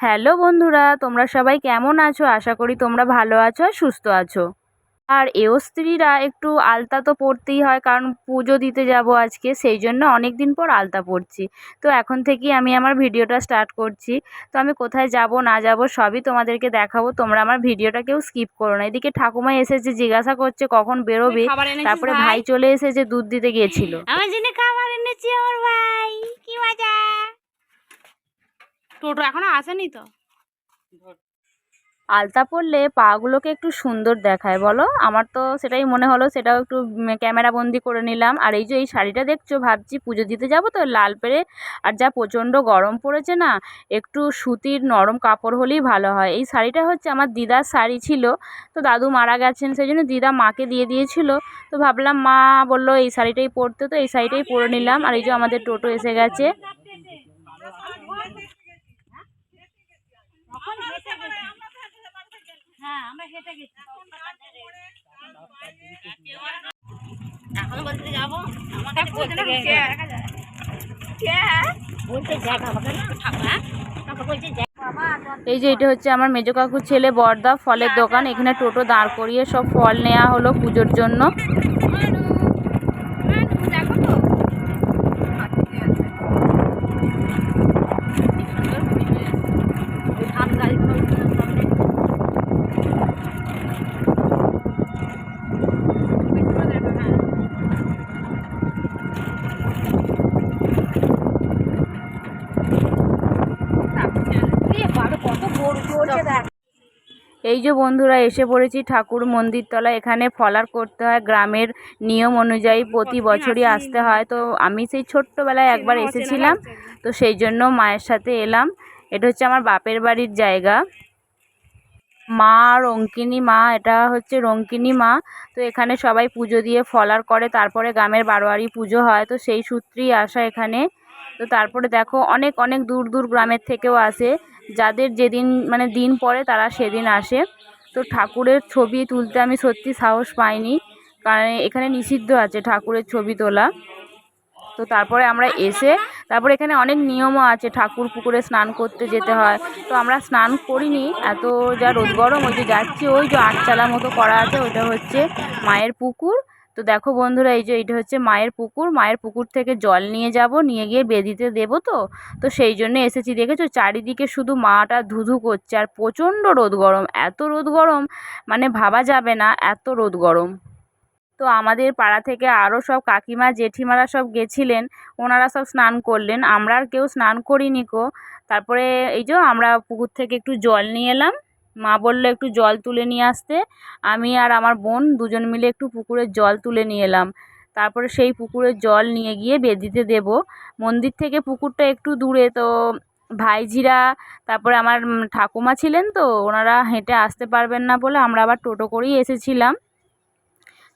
Hello বন্ধুরা তোমরা সবাই কেমন আছো? আশা করি তোমরা ভালো আছো আর সুস্থ আছো। আর এও স্ত্রীরা একটু আলতা তো পরতেই হয় কারণ পুজো দিতে যাব আজকে সেই জন্য অনেক দিন পর আলতা পরছি। তো এখন থেকেই আমি আমার ভিডিওটা স্টার্ট করছি। তো আমি কোথায় যাব না যাব সবই তোমাদেরকে দেখাবো। তোমরা আমার ভিডিওটা কেউ স্কিপ করো না। এদিকে ঠাকুমা এসেছে জিজ্ঞাসা করছে কখন বেরোবে? তারপরে ভাই? ভাই চলে এসেছে দুধ দিতে গিয়েছিল আমার জন্য খাবার এনেছি আমার ভাই কি মজা। টোটো এখনও আসেনি তো? আলতা পরলে পাগুলোকে একটু সুন্দর দেখায় বলো? আমার তো সেটাই মনে হলো সেটাও একটু ক্যামেরা বন্দি করে নিলাম। আর এই যে এই শাড়িটা দেখছ ভাবছি পুজো দিতে যাব তো লাল পেরে। আর যা প্রচণ্ড গরম পড়েছে না একটু সুতির নরম কাপড় হলেই ভালো হয়। এই শাড়িটা হচ্ছে আমার দিদার শাড়ি ছিল তো দাদু মারা গেছেন সেই জন্য দিদা মাকে দিয়ে দিয়েছিল। তো ভাবলাম মা বলল এই শাড়িটাই পরতে তো এই শাড়িটাই পরে নিলাম। আর এই যে আমাদের টোটো এসে গেছে। হ্যাঁ আমরা হেঁটে গেছি। এখন বলতে যাব আমাকে বলতে গেছে বলছে এই যে এটা হচ্ছে আমার মেজো কাকুর ছেলে বর্দা ফলের দোকান। এখানে টোটো দাঁড় করিয়ে সব ফল নেওয়া হলো পুজোর জন্য। এই যে বন্ধুরা এসে পড়েছি ঠাকুর মন্দির তলা এখানে ফলার করতে হয় গ্রামের নিয়ম অনুযায়ী প্রতি বছরই আসতে হয়। তো আমি সেই ছোট্টবেলায় একবার এসেছিলাম। তো সেই জন্য মায়ের সাথে এলাম। এটা হচ্ছে আমার বাপের বাড়ির জায়গা। মা রঙ্কিনী মা এটা হচ্ছে রঙ্কিনী মা। তো এখানে সবাই পুজো দিয়ে ফলার করে। তারপরে গ্রামের বারোয়ারি পুজো হয়। তো সেই সূত্রেই আসা এখানে। তো তারপরে দেখো অনেক অনেক দূর দূর গ্রামের থেকেও আসে। যাদের যেদিন মানে দিন পড়ে তারা সেদিন আসে। তো ঠাকুরের ছবি তুলতে আমি সত্যি সাহস পাইনি। কারণ এখানে নিষিদ্ধ আছে ঠাকুরের ছবি তোলা। তো তারপরে আমরা এসে, তারপরে এখানে অনেক নিয়মও আছে ঠাকুর পুকুরে স্নান করতে যেতে হয়। তো আমরা স্নান করিনি, এত যা রোদ গরম, ওই যে যাচ্ছি, ওই যে আটচালা মতো করা আছে, ওইটা হচ্ছে মায়ের পুকুর। তো দেখো বন্ধুরা, এই যে এইটা হচ্ছে মায়ের পুকুর। মায়ের পুকুর থেকে জল নিয়ে যাব, নিয়ে গিয়ে বেদিতে দেবো তো। তো সেই জন্য এসেছি, দেখেছ? চারিদিকে শুধু মাটা ধুধু করছে আর প্রচণ্ড রোদ গরম। এত রোদ গরম মানে ভাবা যাবে না, এত রোদ গরম। তো আমাদের পাড়া থেকে আরও সব কাকিমা, জেঠিমারা সব গেছিলেন। ওনারা সব স্নান করলেন। আমরা আর কেউ স্নান করিনি কো তারপরে এই যে আমরা পুকুর থেকে একটু জল নিয়ে এলাম। মা বলল একটু জল তুলে নিয়ে আসতে। আমি আর আমার বোন দুজন মিলে একটু পুকুরের জল তুলে নিয়ে এলাম। তারপরে সেই পুকুরের জল নিয়ে গিয়ে বেদিতে দেব। মন্দির থেকে পুকুরটা একটু দূরে তো ভাইঝিরা, তারপরে আমার ঠাকুমা ছিলেন তো, ওনারা হেঁটে আসতে পারবেন না বলে আমরা আবার টোটো করেই এসেছিলাম।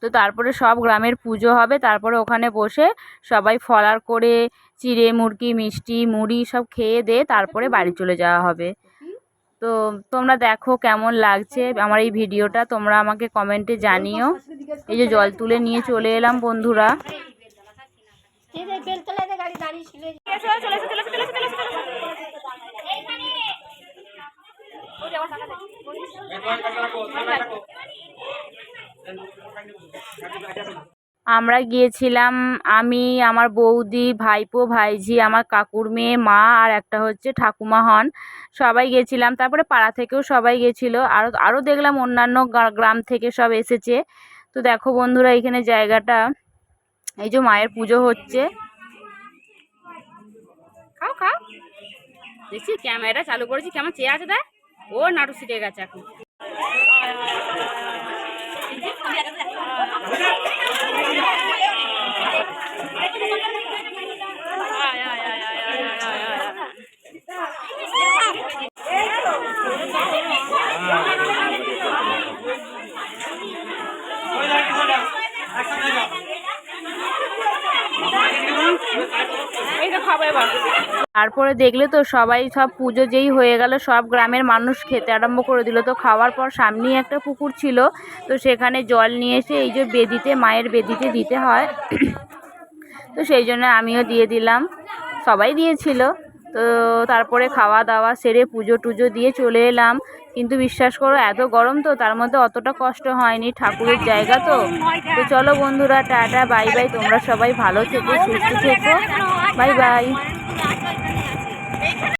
তো তারপরে সব গ্রামের পুজো হবে, তারপরে ওখানে বসে সবাই ফলার করে, চিড়ে, মুরগি, মিষ্টি, মুড়ি সব খেয়ে দিয়ে তারপরে বাড়ি চলে যাওয়া হবে। তো তোমরা দেখো কেমন লাগছে আমার এই ভিডিওটা। তোমরা আমাকে কমেন্টে জানিও। এই যে জল তুলে নিয়ে চলে এলাম বন্ধুরা। আমরা গিয়েছিলাম, আমি, আমার বৌদি, ভাইপো, ভাইঝি, আমার কাকুর মেয়ে, মা আর একটা হচ্ছে ঠাকুমা হন। সবাই গেছিলাম, তারপরে পাড়া থেকেও সবাই গেছিল। আরও আরও দেখলাম অন্যান্য গ্রা- গ্রাম থেকে সব এসেছে। তো দেখো বন্ধুরা, এখানে জায়গাটা, এই যে মায়ের পুজো হচ্ছে। খাও খাও। দেখছি ক্যামেরা চালু করেছি, কেমন চেয়ে আছে দেখ। ও নাটু শিখে গেছে এখন। তারপরে দেখলে তো সবাই সব পুজো যেই হয়ে গেল সব গ্রামের মানুষ খেতে আরম্ভ করে দিল। তো খাওয়ার পর সামনেই একটা পুকুর ছিল, তো সেখানে জল নিয়ে এসে এই যে বেদিতে, মায়ের বেদিতে দিতে হয়। তো সেই জন্য আমিও দিয়ে দিলাম। সবাই দিয়েছিল। তো তারপরে খাওয়া দাওয়া সেরে পুজো টুজো দিয়ে চলে এলাম। কিন্তু বিশ্বাস করো, এত গরম তো, তার মধ্যে অতটা কষ্ট হয়নি, ঠাকুরের জায়গা তো। তো চলো বন্ধুরা, টাটা, বাই বাই, তোমরা সবাই ভালো থেকো, সুস্থ থেকো। Bye bye.